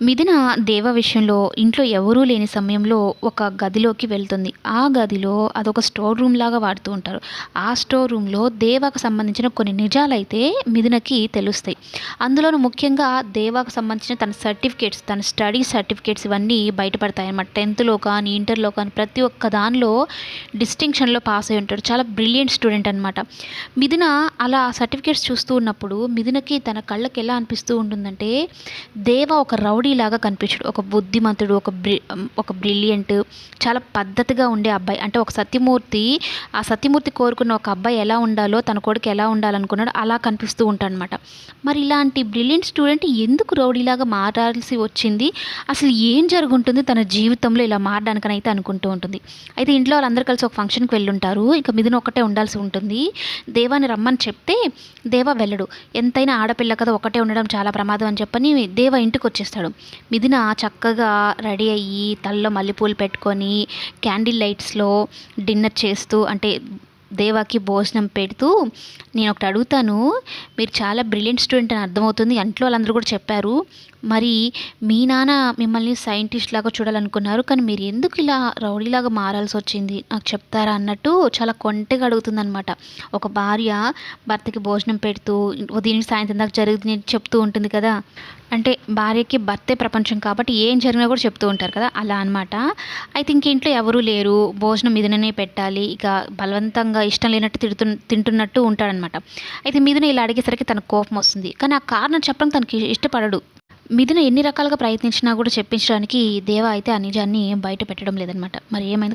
మిథున దేవ విషయంలో ఇంట్లో ఎవరూ లేని సమయంలో ఒక గదిలోకి వెళ్తుంది. ఆ గదిలో అదొక స్టోర్ రూమ్ లాగా వాడుతూ ఉంటారు. ఆ స్టోర్ రూమ్లో దేవాకు సంబంధించిన కొన్ని నిజాలైతే మిథునకి తెలుస్తాయి. అందులోనూ ముఖ్యంగా దేవాకు సంబంధించిన తన సర్టిఫికేట్స్ తన స్టడీ సర్టిఫికేట్స్ ఇవన్నీ బయటపడతాయి అన్నమాట టెన్త్లో కానీ ఇంటర్లో కానీ ప్రతి ఒక్క దానిలో డిస్టింక్షన్లో పాస్ అయి ఉంటాడు. చాలా బ్రిలియంట్ స్టూడెంట్ అనమాట మిథున అలా సర్టిఫికేట్స్ చూస్తూ ఉన్నప్పుడు మిథునకి తన కళ్ళకి ఎలా అనిపిస్తూ ఉంటుందంటే దేవ ఒక రౌడ్ రౌడీలాగా కనిపించడు. ఒక బుద్ధిమంతుడు ఒక బ్రి ఒక బ్రిలియంట్ చాలా పద్ధతిగా ఉండే అబ్బాయి. అంటే ఒక సత్యమూర్తి ఆ సత్యమూర్తి కోరుకున్న ఒక అబ్బాయి ఎలా ఉండాలో తన కొడుకు ఎలా ఉండాలనుకున్నాడో అలా కనిపిస్తూ ఉంటాడనమాట మరి ఇలాంటి బ్రిలియంట్ స్టూడెంట్ ఎందుకు రౌడీలాగా మారాల్సి వచ్చింది? అసలు ఏం జరుగుంటుంది తన జీవితంలో ఇలా మారడానికని అయితే అనుకుంటూ ఉంటుంది. అయితే ఇంట్లో వాళ్ళందరూ కలిసి ఒక ఫంక్షన్కి వెళ్ళుంటారు. ఇంకా మిథున ఒక్కటే ఉండాల్సి ఉంటుంది. దేవాని రమ్మని చెప్తే దేవ వెళ్ళడు. ఎంతైనా ఆడపిల్ల కదా ఒకటే ఉండడం చాలా ప్రమాదం అని చెప్పని దేవ ఇంటికి వచ్చేస్తాడు మిథున చక్కగా రెడీ అయ్యి తలలో మల్లెపూలు పెట్టుకొని క్యాండిల్ లైట్స్లో డిన్నర్ చేస్తూ అంటే దేవాకి భోజనం పెడుతూ నేను ఒకటి అడుగుతాను. మీరు చాలా బ్రిలియంట్ స్టూడెంట్ అని అర్థమవుతుంది. ఇంట్లో వాళ్ళందరూ కూడా చెప్పారు. మరి మీ నాన్న మిమ్మల్ని సైంటిస్ట్ లాగా చూడాలనుకున్నారు. కానీ మీరు ఎందుకు ఇలా రౌడీలాగా మారాల్సి వచ్చింది? నాకు చెప్తారా అన్నట్టు చాలా కొంటగా అడుగుతుందనమాట ఒక భార్య భర్తకి భోజనం పెడుతూ ఉదయం సాయంత్రం దాకా జరుగుతుంది చెప్తూ ఉంటుంది కదా. అంటే భార్యకి భర్తే ప్రపంచం కాబట్టి ఏం జరిగినా కూడా చెప్తూ ఉంటారు కదా అలా అనమాట అయితే ఇంక ఇంట్లో ఎవరూ లేరు భోజనం మీదనే పెట్టాలి ఇక బలవంతంగా ఇష్టం లేనట్టు తిడుతు తింటున్నట్టు ఉంటాడనమాట అయితే మీదన ఇలా అడిగేసరికి తనకు కోపం వస్తుంది. కానీ ఆ కారణం చెప్పడం తనకి ఇష్టపడడు. మిథున ఎన్ని రకాలుగా ప్రయత్నించినా కూడా చెప్పించడానికి దేవ అయితే ఆ నిజాన్ని బయట పెట్టడం లేదనమాట మరి ఏమైంది?